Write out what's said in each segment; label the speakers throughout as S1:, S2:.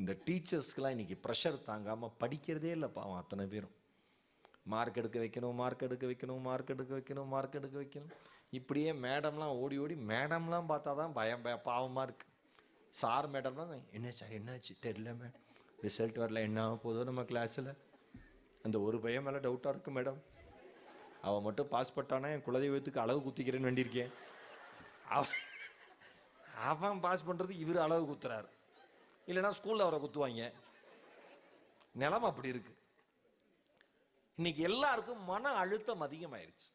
S1: இந்த டீச்சர்ஸ்க்கெலாம் இன்றைக்கி ப்ரெஷர் தாங்காமல் படிக்கிறதே இல்லை பாவம் அத்தனை பேரும். மார்க் எடுக்க வைக்கணும் மார்க் எடுக்க வைக்கணும் மார்க் எடுக்க வைக்கணும் மார்க் எடுக்க வைக்கணும். இப்படியே மேடம்லாம் ஓடி ஓடி மேடம்லாம் பார்த்தா தான் பயம் பய பாவமாக இருக்குது சார் மேடம்லாம் என்ன சார் என்னாச்சு? தெரில மேடம் ரிசல்ட் வரல. என்ன ஆக போதோ நம்ம கிளாஸில் அந்த ஒரு பையன் மேலே டவுட்டாக இருக்குது மேடம் அவன் மட்டும் பாஸ் பட்டானா என் குலதெய்வத்துக்கு அளவு குத்திக்கிறேன்னு வேண்டியிருக்கேன். அவன் அவன் பாஸ் பண்ணுறது இவர் அளவு குத்துறாரு. இல்லைன்னா ஸ்கூலில் அவரை குத்துவாங்க. நிலம் அப்படி இருக்கு. இன்னைக்கு எல்லாருக்கும் மன அழுத்தம் அதிகமாயிருச்சு.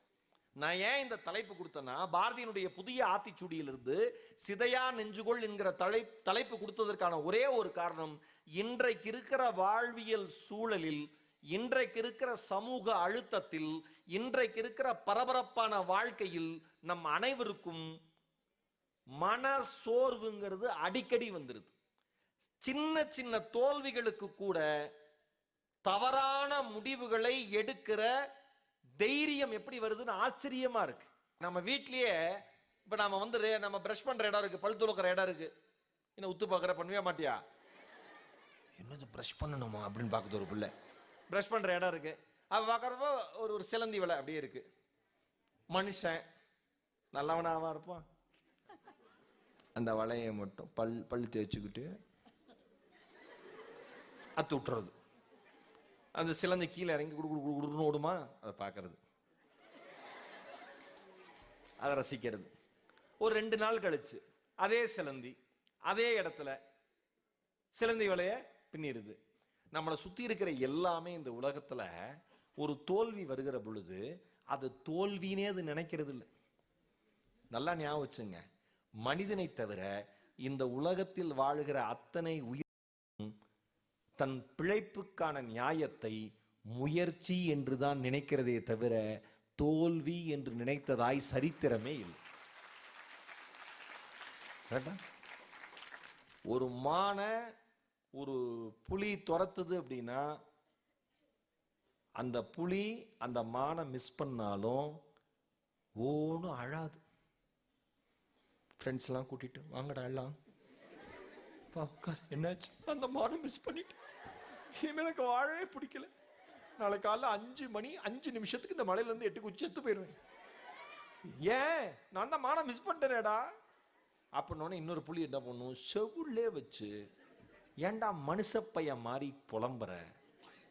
S1: நான் ஏன் இந்த தலைப்பு கொடுத்தேன்னா பாரதியினுடைய புதிய ஆத்திச்சூடியிலிருந்து சிதையா நெஞ்சுகொள் என்கிற தலை தலைப்பு கொடுத்ததற்கான ஒரே ஒரு காரணம் இன்றைக்கு இருக்கிற வாழ்வியல் சூழலில் இன்றைக்கு இருக்கிற சமூக அழுத்தத்தில் இன்றைக்கு இருக்கிற பரபரப்பான வாழ்க்கையில் நம் அனைவருக்கும் மன சோர்வுங்கிறது அடிக்கடி வந்துடுது சின்ன சின்ன தோல்விகளுக்கு கூட தவறான முடிவுகளை எடுக்கிற தைரியம் எப்படி வருதுன்னு ஆச்சரியமா இருக்கு. நம்ம வீட்லயே இப்ப நாம வந்து நம்ம பிரஷ் பண்ற இடம் இருக்கு பல் துளக்கிற இடம் இருக்கு. என்ன உத்து பார்க்குற பண்ணவே மாட்டியா? என்னது பிரஷ் பண்ணணுமா அப்படின்னு பார்க்குது ஒரு பிள்ளை. பிரஷ் பண்ற இடம் இருக்கு. அவ பார்க்குறப்போ ஒரு ஒரு சிலந்தி விலை அப்படியே இருக்கு. மனுஷன் நல்லவனாவா இருப்பான். அந்த வலையை மட்டும் பல் பல் தேய்ச்சிக்கிட்டு அத்து விட்டுறது. அந்த சிலந்தி கீழே இறங்கி குடு குடு குடு குடுன்னு ஓடுமா? அதை பார்க்கறது. அதை ரசிக்கிறது. ஒரு ரெண்டு நாள் கழிச்சு அதே சிலந்தி அதே இடத்துல சிலந்தி வலைய பின்னிடுது. நம்மளை சுத்தி இருக்கிற எல்லாமே இந்த உலகத்துல ஒரு தோல்வி வருகிற பொழுது அது தோல்வினே அது நினைக்கிறது இல்லை. நல்லா ஞாபகம் வச்சுங்க. மனிதனை தவிர இந்த உலகத்தில் வாழுகிற அத்தனை உயிர் தன் பிழைப்புக்கான நியாயத்தை முயற்சி என்று தான் நினைக்கிறதே தவிர தோல்வி என்று நினைத்ததாய் சரித்திரமே இல்லை. கரெக்டா? ஒரு மானை ஒரு புலி துரத்துது அப்படின்னா அந்த புலி அந்த மானை மிஸ் பண்ணாலும் ஓனும் அழாது. ஃப்ரெண்ட்ஸ்லாம் கூட்டிட்டு வாங்கடா எல்லாம். உட்கார். என்னாச்சு? அந்த மானை மிஸ் பண்ணிட்டு இனிமேல் எனக்கு வாழவே பிடிக்கல. நாளை காலைல அஞ்சு மணி அஞ்சு நிமிஷத்துக்கு இந்த மலையிலேருந்து எட்டு குச்சி செத்து போயிடுவேன். ஏன்? நான் தான் மானம் மிஸ் பண்ணிட்டேனேடா. அப்படின்னோடனே இன்னொரு புள்ளி என்ன பண்ணும்? செவுள்ளே வச்சு ஏன்டா மனுஷ பையன் மாதிரி புலம்புற?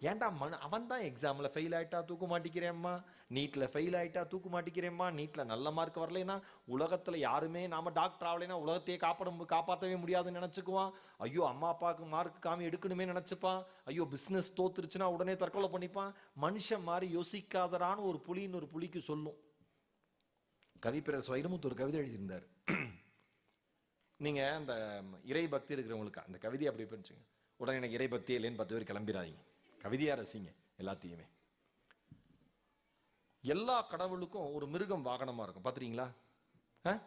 S1: ஏன்டா மனு அவன் தான் எக்ஸாமில் ஃபெயில் ஆகிட்டா தூக்க மாட்டிக்கிறேம்மா? நீட்டில் ஃபெயில் ஆகிட்டா தூக்க மாட்டிக்கிறேம்மா? நீட்டில் நல்ல மார்க் வரலைன்னா உலகத்தில் யாருமே நாம் டாக்டர் ஆகலைன்னா உலகத்தையே காப்பாட காப்பாற்றவே முடியாதுன்னு நினச்சிக்குவான். ஐயோ அம்மா அப்பாவுக்கு மார்க் காமி எடுக்கணுமே நினச்சிப்பான். ஐயோ பிஸ்னஸ் தோத்துருச்சுன்னா உடனே தற்கொலை பண்ணிப்பான். மனுஷன் மாதிரி யோசிக்காதரான்னு ஒரு புலின்னு ஒரு புலிக்கு சொல்லும். கவிப்பிரஸ் வைரமுத்து ஒரு கவிதை எழுதியிருந்தார். நீங்கள் அந்த இறை பக்தி இருக்கிறவங்களுக்கு அந்த கவிதையை அப்படி பண்ணிச்சுங்க உடனே எனக்கு இறை பக்தி இல்லைன்னு பத்து பேர் கிளம்பிடாதீங்க கவிதையாக ரசிங்க எல்லாத்தையுமே. எல்லா கடவுளுக்கும் ஒரு மிருகம் வாகனமா இருக்கும். பார்த்துறீங்களா ஆ?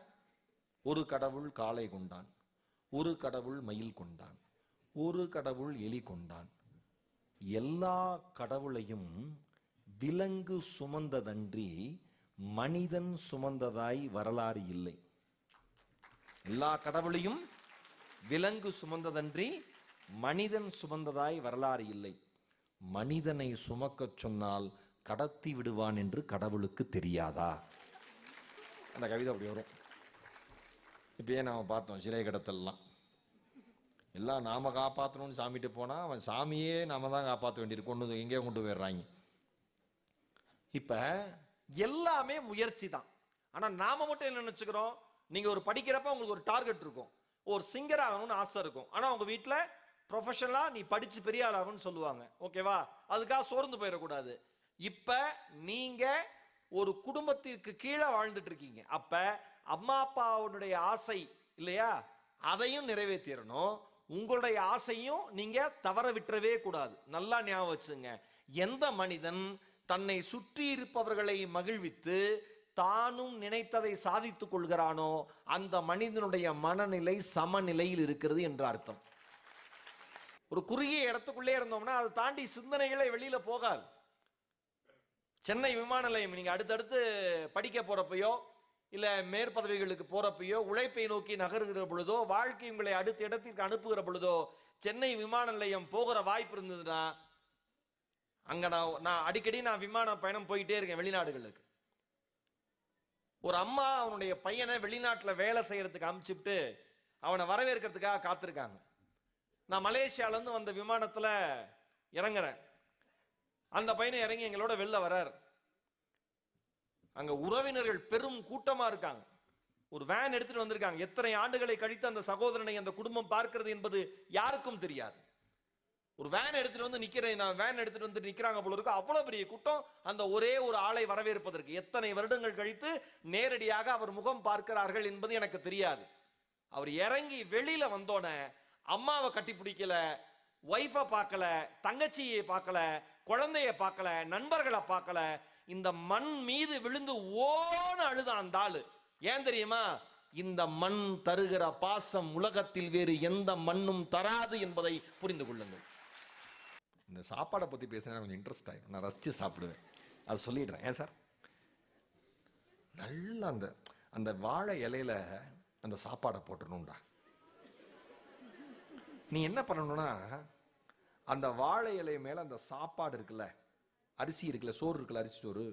S1: ஒரு கடவுள் காளை கொண்டான் ஒரு கடவுள் மயில் கொண்டான் ஒரு கடவுள் எலி கொண்டான். எல்லா கடவுளையும் விலங்கு சுமந்ததன்றி மனிதன் சுமந்ததாய் வரலாறு இல்லை. எல்லா கடவுளையும் விலங்கு சுமந்ததன்றி மனிதன் சுமந்ததாய் வரலாறு இல்லை. மனிதனை சுமக்கச் சொன்னால் கடத்தி விடுவான் என்று கடவுளுக்கு தெரியாதா? அந்த கவிதை அப்படி வரும். இப்பயே நாம் பார்த்தோம் சிலை கடத்தல்லாம். எல்லாம் நாம் காப்பாற்றணும்னு சாமிகிட்ட போனால் அவன் சாமியே நாம தான் காப்பாற்ற வேண்டியிருக்கு. கொண்டு எங்கேயோ கொண்டு போயிடுறாங்க. இப்போ எல்லாமே முயற்சி தான். ஆனால் நாம் மட்டும் என்ன நினச்சிக்கிறோம்? நீங்கள் ஒரு படிக்கிறப்ப உங்களுக்கு ஒரு டார்கெட் இருக்கும். ஒரு சிங்கர் ஆகணும்னு ஆசை இருக்கும். ஆனால் உங்கள் வீட்டில் ப்ரொஃபஷனலாக நீ படித்து பெரிய ஆளாகும்னு சொல்லுவாங்க. ஓகேவா அதுக்காக சோர்ந்து போயிடக்கூடாது. இப்போ நீங்கள் ஒரு குடும்பத்திற்கு கீழே வாழ்ந்துட்டு இருக்கீங்க அப்போ அம்மா அப்பாவுடைய ஆசை இல்லையா? அதையும் நிறைவேற்றிடணும் உங்களுடைய ஆசையும் நீங்கள் தவற விட்டுறவே கூடாது. நல்லா ஞாபகம் வச்சுங்க. எந்த மனிதன் தன்னை சுற்றி இருப்பவர்களை மகிழ்வித்து தானும் நினைத்ததை சாதித்துக் கொள்கிறானோ அந்த மனிதனுடைய மனநிலை சமநிலையில் இருக்கிறது என்ற அர்த்தம். ஒரு குறுகிய இடத்துக்குள்ளே இருந்தோம்னா அதை தாண்டி சிந்தனைகளே வெளியில் போகாது. சென்னை விமான நிலையம் நீங்கள் அடுத்தடுத்து படிக்க போகிறப்பையோ இல்லை மேற்பதவிகளுக்கு போகிறப்பையோ உழைப்பை நோக்கி நகருகிற பொழுதோ வாழ்க்கை உங்களை அடுத்த இடத்திற்கு அனுப்புகிற பொழுதோ சென்னை விமான நிலையம் போகிற வாய்ப்பு இருந்ததுன்னா அங்கே நான் நான் அடிக்கடி நான் விமான பயணம் போயிட்டே இருக்கேன் வெளிநாடுகளுக்கு. ஒரு அம்மா அவனுடைய பையனை வெளிநாட்டில் வேலை செய்கிறதுக்கு அமுச்சுட்டு அவனை வரவேற்கிறதுக்காக காத்திருக்காங்க. நான் மலேசியால இருந்து வந்த விமானத்துல இறங்குறேன். அந்த பையனை இறங்கி எங்களோட வெளில வர்றார் அங்க உறவினர்கள் பெரும் கூட்டமா இருக்காங்க. ஒரு வேன் எடுத்துட்டு வந்திருக்காங்க. எத்தனை ஆண்டுகளை கழித்து அந்த சகோதரனை அந்த குடும்பம் பார்க்கிறது என்பது யாருக்கும் தெரியாது. ஒரு வேன் எடுத்துட்டு வந்து நிக்கிறேன் நான் வேன் எடுத்துட்டு வந்து நிக்கிறாங்க போல இருக்கு. அவ்வளவு பெரிய கூட்டம். அந்த ஒரே ஒரு ஆளை வரவேற்பதற்கு. எத்தனை வருடங்கள் கழித்து நேரடியாக அவர் முகம் பார்க்கிறார்கள் என்பது எனக்கு தெரியாது. அவர் இறங்கி வெளியில வந்தோடனே அம்மாவை கட்டி பிடிக்கல ஒய்ஃபை பார்க்கல தங்கச்சியை பார்க்கல குழந்தைய பார்க்கல நண்பர்களை பார்க்கல இந்த மண் மீது விழுந்து ஓன அழுதான் அந்த ஆளு. ஏன் தெரியுமா? இந்த மண் தருகிற பாசம் உலகத்தில் வேறு எந்த மண்ணும் தராது என்பதை புரிந்து கொள்ளுங்கள். இந்த சாப்பாடை பற்றி பேசினா கொஞ்சம் இன்ட்ரெஸ்ட் ஆகிடும் நான் ரசித்து சாப்பிடுவேன். அதை சொல்லிடுறேன். ஏன் சார்? நல்லா அந்த அந்த வாழை இலையில அந்த சாப்பாடை போட்டுடணும்டா. நீ என்ன பண்ணணும்னா அந்த வாழை இலை மேலே அந்த சாப்பாடு இருக்குல்ல அரிசி இருக்குல்ல சோறு இருக்குல்ல அரிசி சோறு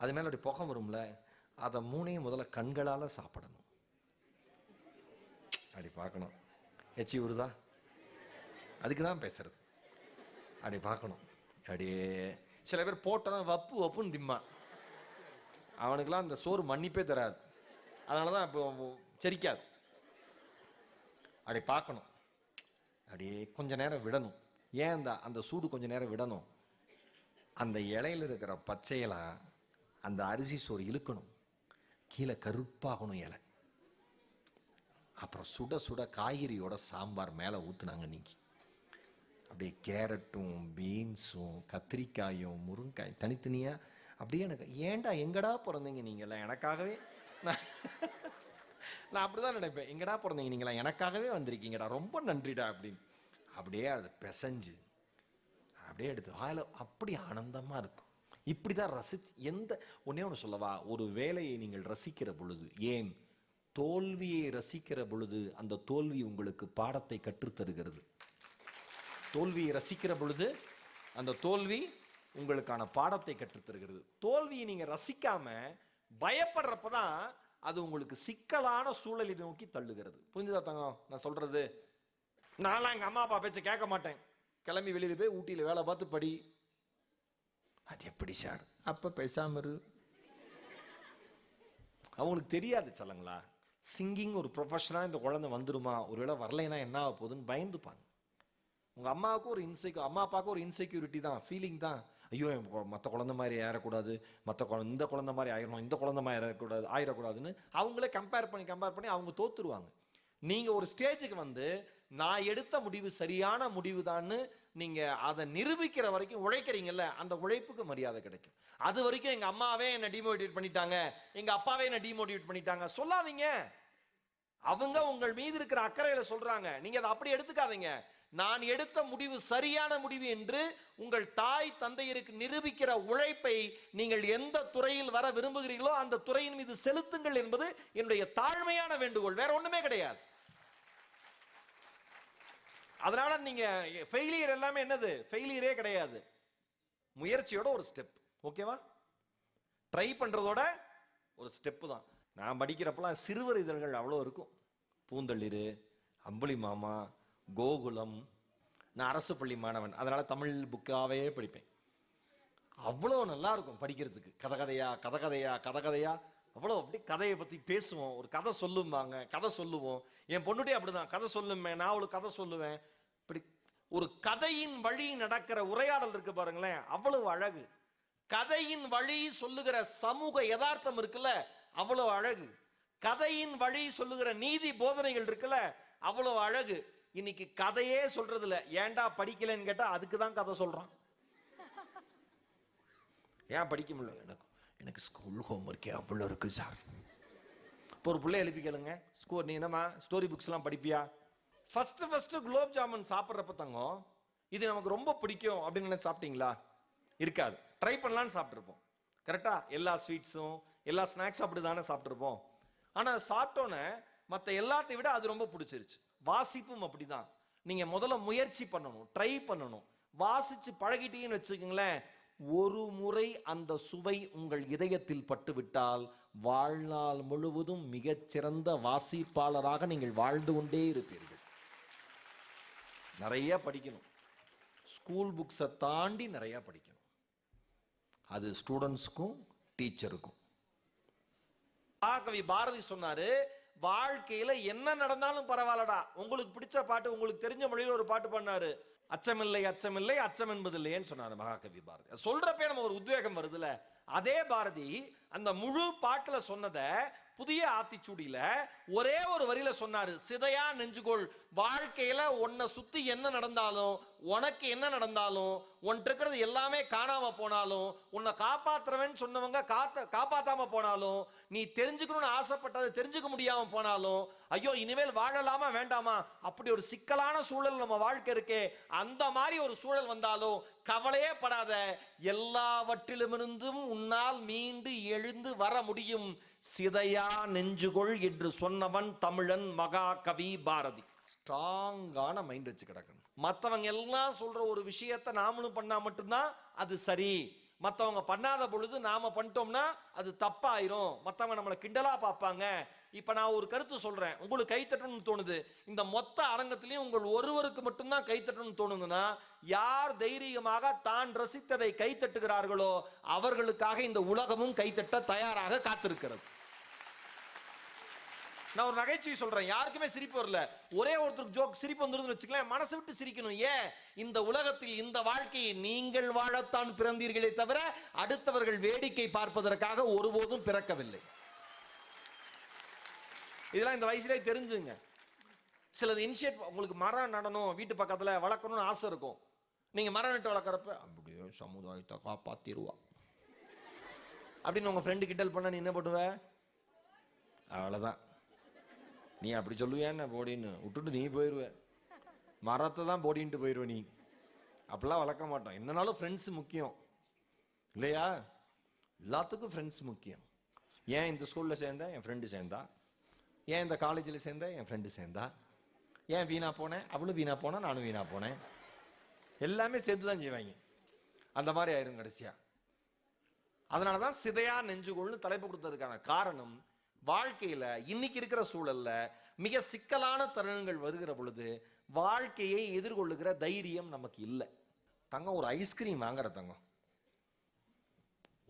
S1: அது மேலே அப்படி புகை வரும்ல அதை மூணையும் முதல்ல கண்களால் சாப்பிடணும். அப்படி பார்க்கணும். எச்சி உருதா அதுக்கு தான் பேசுறது. அப்படி பார்க்கணும். அப்படியே சில பேர் போட்டோன்னா வப்பு வப்புன்னு திம்மான் அவனுக்கெல்லாம் அந்த சோறு மன்னிப்பே தராது. அதனால தான் இப்போ செரிக்காது. அப்படி பார்க்கணும். அப்படியே கொஞ்ச நேரம் விடணும். ஏன் அந்த அந்த சூடு கொஞ்சம் நேரம் விடணும்? அந்த இலையில இருக்கிற பச்சையெல்லாம் அந்த அரிசி சோறு இழுக்கணும். கீழே கருப்பாகணும் இலை. அப்புறம் சுட சுட காய்கறியோட சாம்பார் மேலே ஊற்றுனாங்க இன்றைக்கி அப்படியே கேரட்டும் பீன்ஸும் கத்திரிக்காயும் முருங்காய் தனித்தனியாக அப்படியே எனக்கு ஏன்டா எங்கடா பிறந்தீங்க நீங்களாம் எனக்காகவே நான் நான் அப்படி தான் நினைப்பேன். எங்கடா பிறந்தீங்க? நீங்களா எனக்காகவே வந்திருக்கீங்கடா. ரொம்ப நன்றிடா அப்படின்னு. அப்படியே அது பிசைஞ்சு அப்படியே எடுத்து வாயில் அப்படி ஆனந்தமாக இருக்கும். இப்படி தான் ரசிச்சு எந்த ஒன்றே ஒன்று சொல்லவா? ஒரு வேலையை நீங்கள் ரசிக்கிற பொழுது ஏன்? தோல்வியை ரசிக்கிற பொழுது அந்த தோல்வி உங்களுக்கு பாடத்தை கற்றுத்தருகிறது தோல்வியை ரசிக்கிற பொழுது அந்த தோல்வி உங்களுக்கான பாடத்தை கற்றுத்தருகிறது தோல்வியை நீங்கள் ரசிக்காமல் பயப்படுறப்ப தான் அது உங்களுக்கு சிக்கலான சூழலை நோக்கி தள்ளுகிறது. புரிஞ்சுதா தங்கம்? நான் சொல்றது. நான்லாம் எங்க அம்மா அப்பா பேச்ச கேட்க மாட்டேன். கிளம்பி வெளியில போய் ஊட்டியில வேலை பார்த்து படி. அது எப்படி சார்? அப்ப பேசாம இரு. அவங்களுக்கு தெரியாது சொல்லுங்களா. சிங்கிங் ஒரு ப்ரொஃபஷனாக இந்த குழந்தை வந்துருமா? ஒருவேளை வரலைன்னா என்ன ஆக போகுதுன்னு பயந்துப்பாங்க. உங்க அம்மாவுக்கும் ஒரு இன்செக்யூ அம்மா அப்பாவுக்கும் ஒரு இன்செக்யூரிட்டி தான் ஃபீலிங் தான். ஐயோ மற்ற குழந்தை மாதிரி ஏறக்கூடாது மற்ற குழந்தை இந்த குழந்தை மாதிரி ஆயிரணும் இந்த குழந்தை மாதிரி ஏறக்கூடாது ஆயிடக்கூடாதுன்னு அவங்களே கம்பேர் பண்ணி கம்பேர் பண்ணி அவங்க தோத்துருவாங்க. நீங்கள் ஒரு ஸ்டேஜுக்கு வந்து நான் எடுத்த முடிவு சரியான முடிவு நீங்கள் அதை நிரூபிக்கிற வரைக்கும் உழைக்கிறீங்கல்ல அந்த உழைப்புக்கு மரியாதை கிடைக்கும். அது வரைக்கும் எங்கள் அம்மாவே என்னை டிமோட்டிவேட் பண்ணிட்டாங்க எங்கள் அப்பாவே என்னை டிமோட்டிவேட் பண்ணிட்டாங்க. சொல்லாதீங்க. அவங்க உங்கள் மீது இருக்கிற அக்கறையில் சொல்கிறாங்க நீங்கள் அதை அப்படி எடுத்துக்காதீங்க. நான் எடுத்த முடிவு சரியான முடிவு என்று உங்கள் தாய் தந்தையருக்கு நிரூபிக்கிற உழைப்பை நீங்கள் எந்த துறையில் வர விரும்புகிறீர்களோ அந்த துறையின் மீது செலுத்துங்கள் என்பது என்னுடைய தாழ்மையான வேண்டுகோள். வேற ஒண்ணுமே கிடையாது. அதனால நீங்க ஃபெயிலியர் எல்லாமே என்னது? ஃபெயிலியரே கிடையாது. முயற்சியோட ஒரு ஸ்டெப் ஓகேவா ட்ரை பண்றதோட ஒரு ஸ்டெப்பு தான். நான் படிக்கிறப்பெல்லாம் சிறுவர் இதழ்கள் அவ்வளோ இருக்கும். பூந்தளிர் அம்புலி மாமா கோகுலம் நான் அரசு பள்ளி மாணவன் அதனால் தமிழ் புக்காவே படிப்பேன். அவ்வளோ நல்லாயிருக்கும் படிக்கிறதுக்கு. கதை கதையா கதை கதையா கதை கதையா அவ்வளோ அப்படி கதையை பற்றி பேசுவோம். ஒரு கதை சொல்லுவாங்க கதை சொல்லுவோம். என் பொண்ணுட்டே அப்படிதான். கதை சொல்லுமே நான் அவளுக்கு கதை சொல்லுவேன். இப்படி ஒரு கதையின் வழி நடக்கிற உரையாடல் இருக்கு பாருங்களேன். அவ்வளவு அழகு. கதையின் வழி சொல்லுகிற சமூக யதார்த்தம் இருக்குல்ல? அவ்வளவு அழகு. கதையின் வழி சொல்லுகிற நீதி போதனைகள் இருக்குல்ல? அவ்வளவு அழகு. இன்னைக்கு கதையே சொல்றது ஏன்டா படிக்கலைன்னு கேட்டால் அதுக்கு தான் கதை சொல்கிறான் ஏன் படிக்க முடியல? எனக்கு எனக்கு ஸ்கூல் ஹோம் ஒர்க்கே அவ்வளோ இருக்கு சார் இப்போ ஒரு பிள்ளை எழுப்பி கேளுங்க. ஸ்கூல் நீ என்னம்மா ஸ்டோரி புக்ஸ்லாம் படிப்பியா? ஃபஸ்ட்டு ஃபஸ்ட்டு குலோப் ஜாமுன் சாப்பிட்றப்ப தங்கம் இது நமக்கு ரொம்ப பிடிக்கும் அப்படின்னு நினச்சி சாப்பிட்டீங்களா? இருக்காது. ட்ரை பண்ணலான்னு சாப்பிட்ருப்போம் கரெக்டாக எல்லா ஸ்வீட்ஸும் எல்லா ஸ்நாக்ஸும் அப்படி தானே சாப்பிட்ருப்போம் ஆனால் சாப்பிட்டோன்னே மற்ற எல்லாத்தையும் விட அது ரொம்ப பிடிச்சிருச்சு. வாசிப்பும் அப்படிதான். நீங்கள் முதல்ல முயற்சி பண்ணணும் ட்ரை பண்ணணும். வாசித்து பழகிட்டீங்கன்னு வச்சுக்கோங்களேன் ஒரு முறை அந்த சுவை உங்கள் இதயத்தில் பட்டுவிட்டால் வாழ்நாள் முழுவதும் மிகச்சிறந்த வாசிப்பாளராக நீங்கள் வாழ்ந்து கொண்டே இருப்பீர்கள். நிறைய படிக்கணும். ஸ்கூல் புக்ஸை தாண்டி நிறையா படிக்கணும். அது ஸ்டூடெண்ட்ஸ்க்கும் டீச்சருக்கும் மகாகவி பாரதி சொன்னாரு வாழ்க்கையில என்ன நடந்தாலும் பரவாயில்லடா. உங்களுக்கு பிடிச்ச பாட்டு உங்களுக்கு தெரிஞ்ச மொழியில ஒரு பாட்டு பண்ணாரு அச்சமில்லை அச்சமில்லை அச்சம் என்பதில்லையேன்னு சொன்னாரு மகாகவி பாரதி. அது சொல்றப்பே நம்ம ஒரு உத்வேகம் வருதுல. அதே பாரதி அந்த முழு பாட்டுல சொன்னதை புதிய ஆத்திச்சூடியில் ஒரே ஒரு வரியில் சொன்னாரு சிதையா நெஞ்சுகோள் வாழ்க்கையில் உன்னை சுத்தி என்ன நடந்தாலும் உனக்கு என்ன நடந்தாலும் உன்கிட்ட இருக்கிறது எல்லாமே காணாம போனாலும் உன்னை காப்பாத்துறவன் சொன்னவங்க காத்த காப்பாத்தாம போனாலும் நீ தெரிஞ்சுக்கணும்னு ஆசைப்பட்டது தெரிஞ்சுக்க முடியாம போனாலும் ஐயோ இனிமேல் வாழலாமா வேண்டாமா? அப்படி ஒரு சிக்கலான சூழல் நம்ம வாழ்க்கை இருக்கே அந்த மாதிரி ஒரு சூழல் வந்தாலும் கவலையே படாத எல்லாவற்றிலுமிருந்தும் உன்னால் மீண்டு எழுந்து வர முடியும். சிதையா நெஞ்சுகொள் என்று சொன்னவன் தமிழன் மகாகவி பாரதி. ஸ்ட்ராங்கான மைண்ட் வச்சு கிடக்கணும். மற்றவங்க எல்லாம் சொல்ற ஒரு விஷயத்தை நாமளும் பண்ணா மட்டும்தான் அது சரி. மற்றவங்க பண்ணாத பொழுது நாம பண்ணிட்டோம்னா அது தப்பாயிரும். மற்றவங்க நம்மளை கிண்டலா பார்ப்பாங்க. இப்ப நான் ஒரு கருத்து சொல்றேன். உங்களுக்கு கைத்தட்டணும்னு தோணுது. இந்த மொத்த அரங்கத்திலையும் உங்கள் ஒருவருக்கு மட்டும்தான் கைத்தட்டணும்னு தோணுதுன்னா யார் தைரியமாக தான் ரசித்ததை கைத்தட்டுகிறார்களோ அவர்களுக்காக இந்த உலகமும் கைத்தட்ட தயாராக காத்திருக்கிறது. நான் ஒரு நகைச்சுவை சொல்றேன். யாருக்குமே சிரிப்பு வரல. ஒரே ஒருத்தருக்கு ஜோக் சிரிப்பு வந்துருதுன்னு வச்சுக்கலாம் மனசு விட்டு சிரிக்கணும். ஏன்? இந்த உலகத்தில் இந்த வாழ்க்கையை நீங்கள் வாழத்தான் பிறந்தீர்களே தவிர அடுத்தவர்கள் வேடிக்கை பார்ப்பதற்காக ஒருபோதும் பிறக்கவில்லை. இதெல்லாம் இந்த வயசுலேயே தெரிஞ்சுங்க. சிலது இனிஷியேட் உங்களுக்கு மரம் நடணும் வீட்டு பக்கத்தில் வளர்க்கணும்னு ஆசை இருக்கும். நீங்கள் மரம் நட்டு வளர்க்குறப்ப அப்படியே சமுதாயத்தை காப்பாத்திருவா. அப்படின்னு உங்கள் ஃப்ரெண்டு கிண்டல் பண்ண நீ என்ன பண்ணுவ? அவ்வளோதான் நீ அப்படி சொல்லுவேன்னு போடின்னு. விட்டுட்டு நீ போயிடுவ மரத்தை தான் போடின்ட்டு போயிடுவ நீ. அப்படிலாம் வளர்க்க மாட்டோம். என்னனாலும் ஃப்ரெண்ட்ஸ் முக்கியம். இல்லையா? எல்லாத்துக்கும் ஃப்ரெண்ட்ஸ் முக்கியம். ஏன் இந்த ஸ்கூலில் சேர்ந்தேன் என் ஃப்ரெண்டு சேர்ந்தா. ஏன் இந்த காலேஜில் சேர்ந்தேன் என் ஃப்ரெண்டு சேர்ந்தா. ஏன் வீணாக போனேன்? அவளும் வீணாக போனா நானும் வீணாக போனேன். எல்லாமே சேர்த்து தான் செய்வாங்க. அந்த மாதிரி ஆயிரும் கடைசியாக அதனால தான் சிதையா நெஞ்சுகோள்னு தலைப்பு கொடுத்ததுக்கான காரணம் வாழ்க்கையில் இன்னைக்கு இருக்கிற சூழல்ல மிக சிக்கலான தருணங்கள் வருகிற பொழுது வாழ்க்கையை எதிர்கொள்ளுகிற தைரியம் நமக்கு இல்லை. தங்கம் ஒரு ஐஸ்கிரீம் வாங்குற தங்கம்.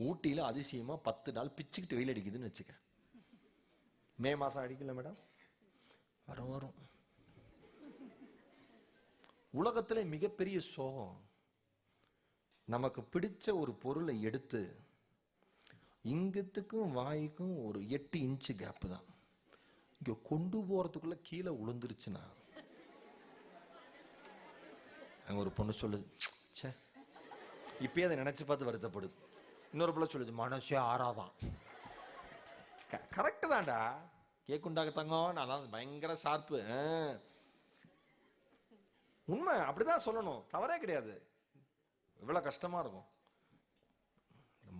S1: ஊட்டியில் அதிசயமாக பத்து நாள் பிச்சுக்கிட்டு வெயில் அடிக்குதுன்னு வச்சுக்க. மே மாசம் அடிக்கல மேடம்? வரும் வரும். உலகத்துல மிகப்பெரிய சோகம் நமக்கு பிடிச்ச ஒரு பொருளை எடுத்து இங்கத்துக்கும் வாய்க்கும் ஒரு எட்டு இன்ச்சு கேப்பு தான். இங்க கொண்டு போறதுக்குள்ள கீழே விழுந்துருச்சுன்னா அங்க ஒரு பொண்ணு சொல்லுது ச்சே. இப்பயே அதை நினைச்சு பார்த்து வருத்தப்படுது. இன்னொரு பிள்ளை சொல்லுது மனசே ஆறாதான். கரெக்டு தான்டா. கேக்குண்டாக தங்கம் நான் தான் பயங்கர ஷார்ப்பு உண்மை அப்படிதான் சொல்லணும். தவறே கிடையாது. இவ்வளவு கஷ்டமா இருக்கும்.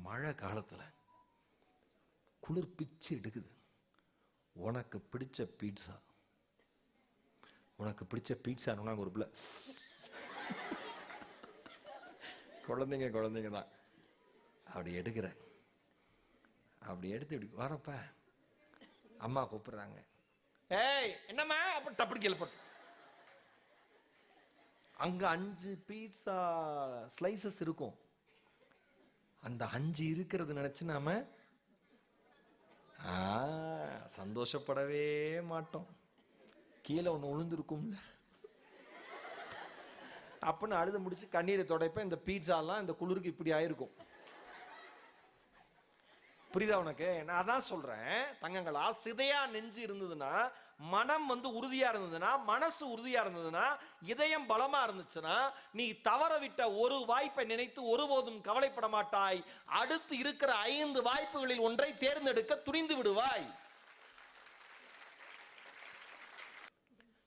S1: மழை காலத்துல குளிர் பிச்சு எடுக்குது. உனக்கு பிடிச்ச பீட்சா உனக்கு பிடிச்ச பீட்சா ஒரு பிள்ளை. குழந்தைங்க குழந்தைங்க தான். அப்படி எடுக்கிற அப்படி எடுத்து இப்படி வரப்ப. அம்மா கூப்பிடுறாங்க. ஏய் என்னம்மா? அப்படி டப்படி கேள்விப்பட்டு அங்க அஞ்சு பீட்சா ஸ்லைசஸ் இருக்கும். அந்த அஞ்சு இருக்கிறது நினைச்சு நாம சந்தோஷப்படவே மாட்டோம். கீழே ஒன்று விழுந்திருக்கும்ல அப்படின்னு அழுது முடிச்சு கண்ணீரை துடைப்ப இந்த பீட்சாலாம் இந்த குளிருக்கு இப்படி ஆயிருக்கும். புரியுதா உனக்கு? நான் அதான் சொல்றேன் தங்கங்களா சிதையா நெஞ்சு இருந்ததுன்னா மனம் வந்து உறுதியா இருந்ததுன்னா மனசு உறுதியா இருந்ததுன்னா இதயம் பலமா இருந்துச்சுன்னா நீ தவற விட்ட ஒரு வாய்ப்பை நினைத்து ஒருபோதும் கவலைப்பட மாட்டாய். அடுத்து இருக்கிற ஐந்து வாய்ப்புகளில் ஒன்றை தேர்ந்தெடுக்க துணிந்து விடுவாய்.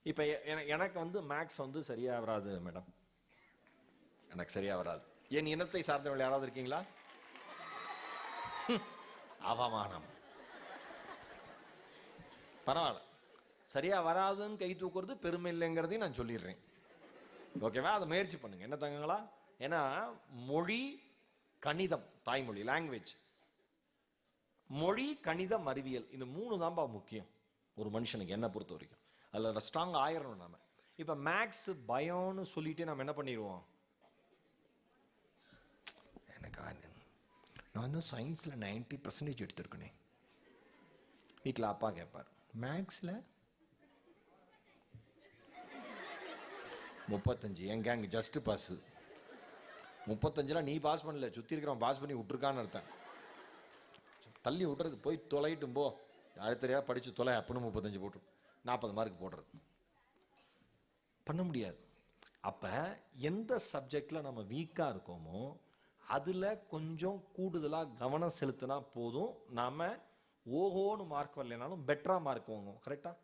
S1: இப்ப எ- என- எனக்கு வந்து மேக்ஸ் வந்து சரியா வராது மேடம் எனக்கு சரியா வராது. என் இனத்தை சார்ந்தவர்கள் யாராவது இருக்கீங்களா? அவமானம். பரவாயில்ல. சரியா வராதுன்னு கை தூக்குறது பெருமை இல்லைங்கிறதையும் நான் சொல்லிடுறேன். ஓகேவா அதை முயற்சி பண்ணுங்க. என்ன தங்கங்களா? ஏன்னா மொழி கணிதம் தாய்மொழி லாங்குவேஜ் மொழி கணிதம் அறிவியல். இந்த மூணு தான்ப்பா முக்கியம். ஒரு மனுஷனுக்கு என்ன பொறுத்த வரைக்கும். அதில் ஸ்ட்ராங் ஆயிரணும் நாம. இப்போ மேக்ஸ் பயம்னு சொல்லிட்டு நம்ம என்ன பண்ணிடுவோம் எனக்கு அது- நான் வந்து சயின்ஸில் நைன்ட்டி பர்சன்டேஜ் எடுத்திருக்கேனே. வீட்டில் அப்பா கேட்பார் மேக்ஸில் முப்பத்தஞ்சு எங்கே அங்கே ஜஸ்ட்டு பாஸு முப்பத்தஞ்செலாம் நீ பாஸ் பண்ணல சுற்றி இருக்கிறவன் பாஸ் பண்ணி விட்ருக்கான்னு அர்த்தம். தள்ளி விட்றது போய் தொலைட்டும் போ. அடுத்தறியா படித்து தொலை அப்படின்னு முப்பத்தஞ்சு போட்டு நாற்பது மார்க் போடுறது. பண்ண முடியாது. அப்போ எந்த சப்ஜெக்டில் நம்ம வீக்காக இருக்கோமோ அதில் கொஞ்சம் கூடுதலாக கவனம் செலுத்தினா போதும். நாம் ஓஹோன்னு மார்க் வரலைனாலும் பெட்டராக மார்க் வாங்குவோம். கரெக்டாக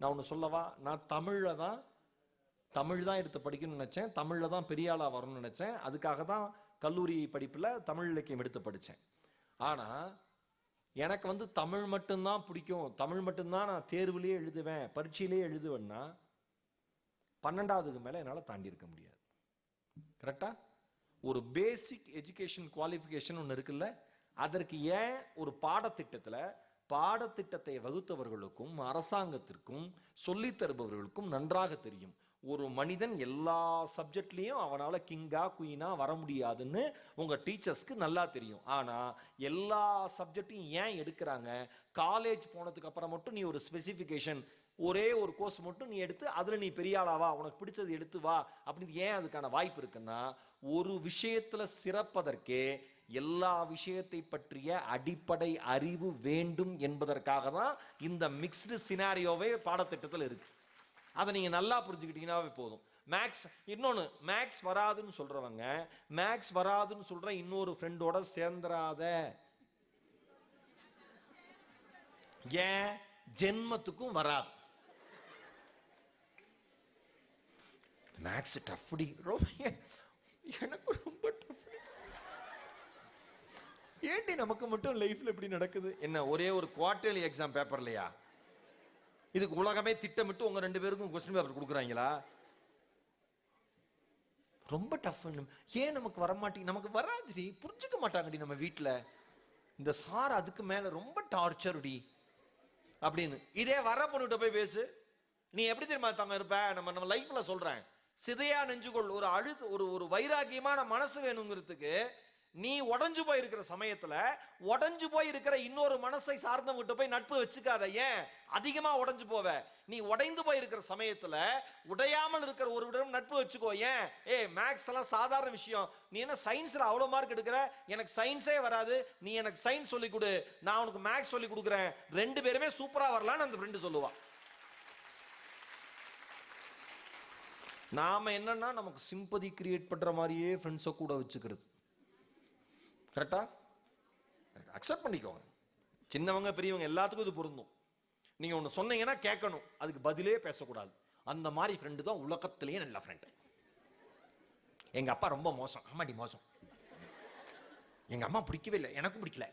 S1: நான் ஒன்று சொல்லவா? நான் தமிழில் தான் தமிழ் தான் எடுத்து படிக்கணும்னு நினச்சேன். தமிழில் தான் பெரிய ஆளாக வரணும்னு நினச்சேன். அதுக்காக தான் கல்லூரி படிப்பில் தமிழ் இலக்கியம் எடுத்து படித்தேன் ஆனால் எனக்கு வந்து தமிழ் மட்டும்தான் பிடிக்கும். தமிழ் மட்டும்தான் நான் தேர்வுலேயே எழுதுவேன். பரீட்சையிலேயே எழுதுவேன்னா பன்னெண்டாவதுக்கு மேலே என்னால் தாண்டி இருக்க முடியாது. கரெக்டாக ஒரு பேசிக் எஜுகேஷன் குவாலிஃபிகேஷன் ஒன்று இருக்குல்ல அதற்கு ஏன் ஒரு பாடத்திட்டத்தில் பாடத்திட்டத்தை வகுத்தவர்களுக்கும் அரசாங்கத்திற்கும் சொல்லித் தருபவர்களுக்கும் நன்றாக தெரியும். ஒரு மனிதன் எல்லா சப்ஜெக்ட்லேயும் அவனால் கிங்கா குயினா வர முடியாதுன்னு உங்கள் டீச்சர்ஸ்க்கு நல்லா தெரியும். ஆனால் எல்லா சப்ஜெக்டையும் ஏன் எடுக்கிறாங்க? காலேஜ் போனதுக்கு அப்புறம் மட்டும் நீ ஒரு ஸ்பெசிஃபிகேஷன் ஒரே ஒரு கோர்ஸ் மட்டும் நீ எடுத்து அதில் நீ பெரிய ஆளா வா உனக்கு பிடிச்சது எடுத்து வா அப்படின்னு ஏன் அதுக்கான வாய்ப்பு இருக்குன்னா ஒரு விஷயத்தில் சிறப்பதற்கே எல்லா விஷயத்தை பற்றிய அடிப்படை அறிவு வேண்டும் என்பதற்காக தான் இந்த மிக்ஸ்டு சினாரியோவே பாடத்திட்டத்தில் இருக்கு. அதை நீங்கள் நல்லா புரிஞ்சுக்கிட்டீங்கன்னாவே போதும். மேக்ஸ் இன்னொன்று மேக்ஸ் வராதுன்னு சொல்கிறவங்க மேக்ஸ் வராதுன்னு சொல்கிற இன்னொரு ஃப்ரெண்டோட சேர்ந்துராத ஏன்? ஜென்மத்துக்கும் வராது. மேக்ஸ் டஃப்டி ரொம்ப எனக்கு ரொம்ப டஃப் ஏன்டி நமக்கு மட்டும் லைஃப்ல இப்படி நடக்குது? என்ன ஒரே ஒரு குவார்டர்லி எக்ஸாம் பேப்பர் இல்லையா இதுக்கு உலகமே திட்டமிட்டு உங்க ரெண்டு பேருக்கும் கொஸ்டின் பேப்பர் கொடுக்குறாங்களா? ரொம்ப டஃப் ஏன் நமக்கு வரமாட்டேங்க நமக்கு வராதுடி. புரிஞ்சுக்க மாட்டாங்கடி நம்ம வீட்டில் இந்த சார் அதுக்கு மேல ரொம்ப டார்ச்சருடி அப்படின்னு. இதே வர பொண்ணுகிட்ட போய் பேசு. நீ எப்படி தெரியுமா தங்க இருப்ப? நம்ம நம்ம லைஃப்ல சொல்றேன். சிதையா நெஞ்சுகொள் ஒரு அழுது ஒரு ஒரு வைராக்கியமான மனசு வேணுங்கிறதுக்கு நீ உடஞ்சு போயிருக்கிற சமயத்துல உடஞ்சு போயிருக்கிற இன்னொரு மனசை சார்ந்தவங்கிட்ட போய் நட்பு வச்சுக்காத. ஏன்? அதிகமா உடஞ்சு போவ. நீ உடைந்து போயிருக்கிற சமயத்துல உடையாமல் இருக்கிற ஒருவரிடம் நட்பு வச்சுக்கோ. ஏன்? ஏ மேக்ஸ் எல்லாம் சாதாரண விஷயம். நீ என்ன சயின்ஸ்ல அவ்வளவு மார்க் எடுக்கிற? எனக்கு சயின்ஸே வராது. நீ எனக்கு சயின்ஸ் சொல்லி கொடு. நான் உனக்கு மேக்ஸ் சொல்லி கொடுக்குறேன். ரெண்டு பேருமே சூப்பரா வரலான்னு அந்த ஃப்ரெண்டு சொல்லுவான் நாம் என்னன்னா நமக்கு சிம்பதி கிரியேட் பண்ணுற மாதிரியே ஃப்ரெண்ட்ஸை கூட வச்சுக்கிறது. கரெக்டா அக்செப்ட் பண்ணிக்கோங்க. சின்னவங்க பெரியவங்க எல்லாத்துக்கும் இது பொருந்தும். நீங்கள் ஒன்று சொன்னீங்கன்னா கேட்கணும். அதுக்கு பதிலே பேசக்கூடாது. அந்த மாதிரி ஃப்ரெண்டு தான் உலகத்திலேயே நல்ல ஃப்ரெண்டு எங்கள் அப்பா ரொம்ப மோசம். ஆமாடி மோசம். எங்கள் அம்மா பிடிக்கவே இல்லை. எனக்கும் பிடிக்கல.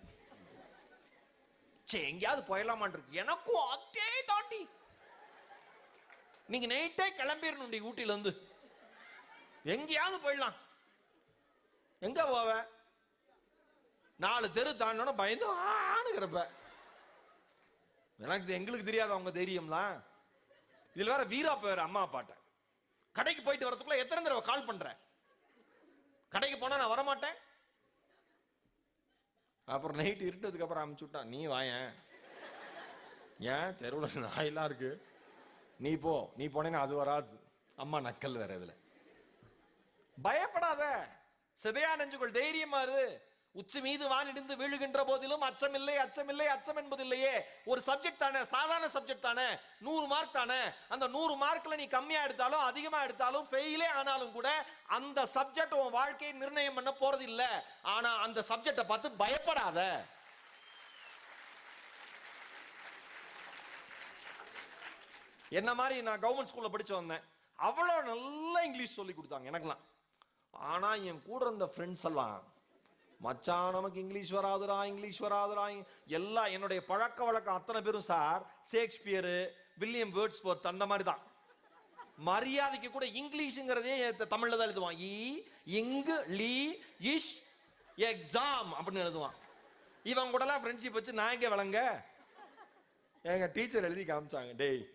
S1: சரி எங்கேயாவது போயிடலாமான் இருக்கு. எனக்கும் அதே தாண்டி. நீங்க நைட்டே கிளம்பிடணும் நீ இருந்து எங்கேயாவது போயிடலாம். எங்க போவ? நாலு தெரு தாண்டோட பயந்து ஆணுங்கிறப்ப எனக்கு இது எங்களுக்கு தெரியாது அவங்க தைரியம்லாம். இதில் வேற வீரா பேர் அம்மா அப்பாட்ட கடைக்கு போயிட்டு வரதுக்குள்ள எத்தனை தடவை கால் பண்ற? கடைக்கு போனா நான் வரமாட்டேன். அப்புறம் நைட் இருட்டதுக்கு அப்புறம் அமுச்சு விட்டான் நீ வாயேன். ஏன்? தெருவில் நாயெல்லாம் இருக்கு. நீ போ நீ போனேன்னா அது வராது. அம்மா நக்கல் வேற இதுல. பயப்படாத. சிதையா நெஞ்சுக்குள் தைரியமா இரு உச்சி மீது வானிடிந்து வீழுகின்ற போதிலும் அச்சமில்லை அச்சமில்லை அச்சம் என்பதில்லையே. ஒரு சப்ஜெக்ட் தானே சாதாரண சப்ஜெக்ட் தானே. நூறு மார்க் தானே. அந்த நூறு மார்க்ல நீ கம்மியா எடுத்தாலும் அதிகமா எடுத்தாலும் ஃபெயிலே ஆனாலும் கூட அந்த சப்ஜெக்ட் உன் வாழ்க்கையை நிர்ணயம் பண்ண போறது இல்லை ஆனா அந்த சப்ஜெக்டை பார்த்து பயப்படாத. என்ன மாதிரி நான் கவர்மெண்ட் ஸ்கூலில் படித்து வந்தேன். அவ்வளோ நல்லா இங்கிலீஷ் சொல்லி கொடுத்தாங்க எனக்கெல்லாம். ஆனால் என் கூட இருந்த ஃப்ரெண்ட்ஸ் எல்லாம் மச்சான் நமக்கு இங்கிலீஷ் வராதுடா இங்கிலீஷ் வராதுடா. எல்லாம் என்னுடைய பழக்க வழக்கம் அத்தனை பேரும் sir Shakespeare William Wordsworth அந்த மாதிரி தான். மரியாதைக்கு கூட இங்கிலீஷுங்கிறதே த- தான் எழுதுவான். இ இங்கு லீ இஷ் எக்ஸாம் அப்படின்னு எழுதுவான். இவன் கூடலாம் ஃப்ரெண்ட்ஷிப் வச்சு நான் எங்கே விளங்க? எங்கள் டீச்சர் எழுதி காமிச்சாங்க. டேய்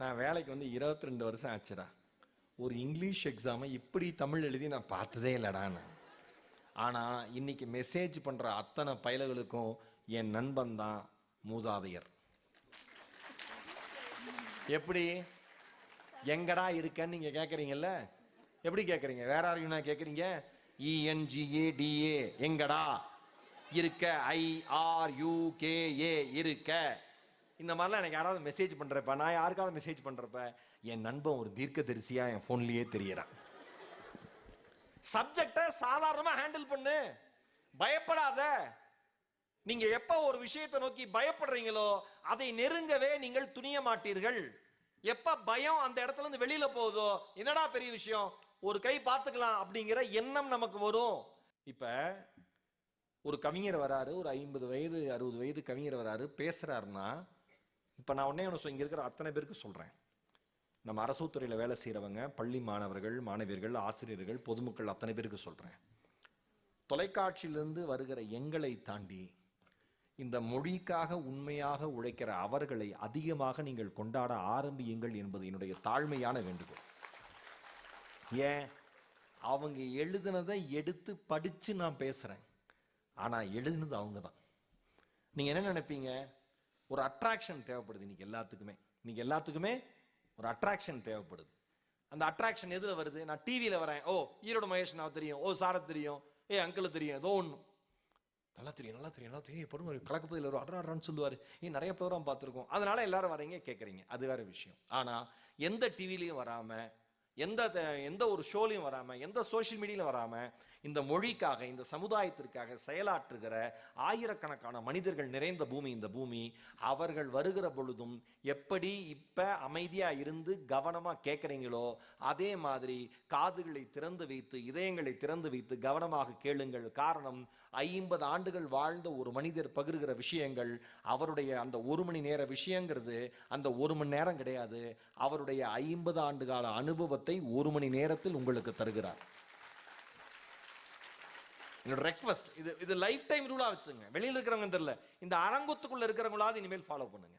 S1: நான் வேலைக்கு வந்து 22 ரெண்டு வருஷம் ஆச்சுடா. ஒரு இங்கிலீஷ் எக்ஸாமை இப்படி தமிழ் எழுதி நான் பார்த்ததே இல்லைடான்னு ஆனால் இன்னைக்கு மெசேஜ் பண்ணுற அத்தனை பயல்களுக்கும் என் நண்பன் தான் மூதாதையர். எப்படி? எங்கடா இருக்கன்னு நீங்கள் கேட்குறீங்கல்ல எப்படி கேட்குறீங்க வேற யாரையும் கேட்குறீங்க இஎன்ஜிஏடிஏ எங்கடா? இருக்க ஐஆர்யூகேஏ இருக்க. இந்த மாதிரிலாம் எனக்கு யாராவது மெசேஜ் பண்ணுறப்ப நான் யாருக்காவது மெசேஜ் பண்ணுறப்ப என் நண்பன் ஒரு தீர்க்கதரிசியாக என் ஃபோன்லேயே தெரியறான். சப்ஜெக்டை சாதாரணமாக ஹேண்டில் பண்ணு. பயப்படாத. நீங்கள் எப்போ ஒரு விஷயத்தை நோக்கி பயப்படுறீங்களோ அதை நெருங்கவே நீங்கள் துணிய மாட்டீர்கள். எப்போ பயம் அந்த இடத்துல இருந்து போகுதோ என்னடா பெரிய விஷயம் ஒரு கை பார்த்துக்கலாம் அப்படிங்கிற எண்ணம் நமக்கு வரும். இப்போ ஒரு கவிஞர் வராரு ஒரு ஐம்பது வயது அறுபது வயது கவிஞர் வராரு பேசுகிறாருன்னா இப்போ நான் உடனே ஒன்று இங்கே இருக்கிற அத்தனை பேருக்கு சொல்கிறேன் நம்ம அரசுத்துறையில் வேலை செய்கிறவங்க பள்ளி மாணவர்கள் மாணவியர்கள் ஆசிரியர்கள் பொதுமக்கள் அத்தனை பேருக்கு சொல்கிறேன் தொலைக்காட்சியிலிருந்து வருகிற எங்களை தாண்டி இந்த மொழிக்காக உண்மையாக உழைக்கிற அவர்களை அதிகமாக நீங்கள் கொண்டாட ஆரம்பியுங்கள் என்பது என்னுடைய தாழ்மையான வேண்டுகோள். ஏன்? அவங்க எழுதுனதை எடுத்து படித்து நான் பேசுகிறேன் ஆனால் எழுதுனது அவங்க தான் நீங்கள் என்ன நினைப்பீங்க? ஒரு அட்ராக்ஷன் தேவைப்படுது இன்றைக்கி எல்லாத்துக்குமே. இன்றைக்கி எல்லாத்துக்குமே ஒரு அட்ராக்ஷன் தேவைப்படுது. அந்த அட்ராக்ஷன் எதில் வருது? நான் டிவியில் வரேன். ஓ ஈரோடு மகேஷ் நான் தெரியும். ஓ சாரத் தெரியும். ஏ அங்கிள் தெரியும். ஏதோ ஒன்று நல்லா தெரியும் நல்லா தெரியும் நல்லா தெரியும். படும் ஒரு கலக்கப்பதில் ஒரு அட்ரா அட்ரான்னு சொல்லுவார். ஏன் நிறைய ப்ரோக்ராம் பார்த்துருக்கோம். அதனால எல்லாரும் வரீங்க கேட்குறீங்க அது வேற விஷயம். ஆனால் எந்த டிவிலையும் வராமல் எந்த த- எந்த ஒரு ஷோலையும் வராமல் எந்த சோஷியல் மீடியாலையும் வராமல் இந்த மொழிக்காக இந்த சமுதாயத்திற்காக செயலாற்றுகிற ஆயிரக்கணக்கான மனிதர்கள் நிறைந்த பூமி இந்த பூமி. அவர்கள் வருகிற பொழுதும் எப்படி இப்ப அமைதியா இருந்து கவனமா கேட்குறீங்களோ அதே மாதிரி காதுகளை திறந்து வைத்து இதயங்களை திறந்து வைத்து கவனமாக கேளுங்கள். காரணம் ஐம்பது ஆண்டுகள் வாழ்ந்த ஒரு மனிதர் பகிர்கிற விஷயங்கள் அவருடைய அந்த ஒரு மணி நேர விஷயங்கிறது அந்த ஒரு மணி நேரம் கிடையாது. அவருடைய ஐம்பது ஆண்டு கால அனுபவத்தை ஒரு மணி நேரத்தில் உங்களுக்கு தருகிறார். என்னோட ரெக்வஸ்ட் இது இது லைஃப் டைம் ரூலாக வச்சுங்க வெளியில் இருக்கிறவங்க தெரியல. இந்த அரங்கத்துக்குள்ளே இருக்கிறவங்களாவது இனிமேல் ஃபாலோ பண்ணுங்க.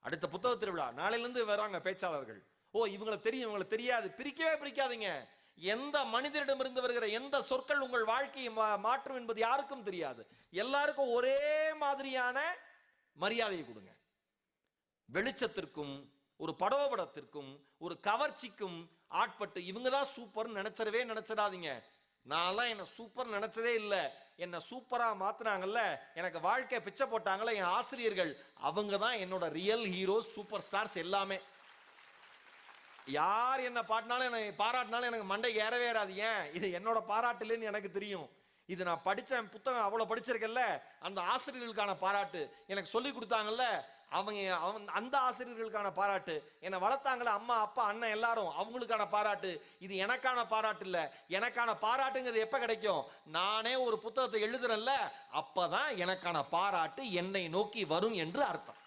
S1: அடுத்த புத்தக திருவிழா நாளையிலேருந்து வராங்க பேச்சாளர்கள். ஓ இவங்களை தெரியும் இவங்களை தெரியாது. பிரிக்கவே பிரிக்காதீங்க. எந்த மனிதரிடமிருந்து வருகிற எந்த சொற்கள் உங்கள் வாழ்க்கையை மா- மாற்றும் என்பது யாருக்கும் தெரியாது. எல்லாருக்கும் ஒரே மாதிரியான மரியாதையை கொடுங்க. வெளிச்சத்திற்கும் ஒரு படோபடத்திற்கும் ஒரு கவர்ச்சிக்கும் ஆட்பட்டு இவங்க தான் சூப்பர்னு நினைச்சிடவே நினைச்சிடாதீங்க. நான்லாம் என்னை சூப்பர் நினச்சதே இல்லை. என்னை சூப்பராக மாற்றினாங்கல்ல எனக்கு வாழ்க்கை பிச்சை போட்டாங்கல்ல. என் ஆசிரியர்கள் அவங்க தான் என்னோட ரியல் ஹீரோ சூப்பர் ஸ்டார்ஸ் எல்லாமே. யார் என்ன பாட்டினாலும் என்னை பாராட்டினாலும் எனக்கு மண்டை ஏறவே ஏறாது. ஏன்? இது என்னோட பாராட்டுலேன்னு எனக்கு தெரியும். இது நான் படித்தேன் புத்தகம் அவ்வளோ படிச்சிருக்கேன்ல. அந்த ஆசிரியர்களுக்கான பாராட்டு. எனக்கு சொல்லி கொடுத்தாங்கல்ல அவங்க அவன் அந்த ஆசிரியர்களுக்கான பாராட்டு. என்னை வளர்த்தாங்களே அம்மா அப்பா அண்ணன் எல்லாரும் அவங்களுக்கான பாராட்டு. இது எனக்கான பாராட்டு இல்லை. எனக்கான பாராட்டுங்கிறது எப்போ கிடைக்கும்? நானே ஒரு புத்தகத்தை எழுதுறேன்ல அப்பதான் எனக்கான பாராட்டு என்னை நோக்கி வரும் என்று அர்த்தம்.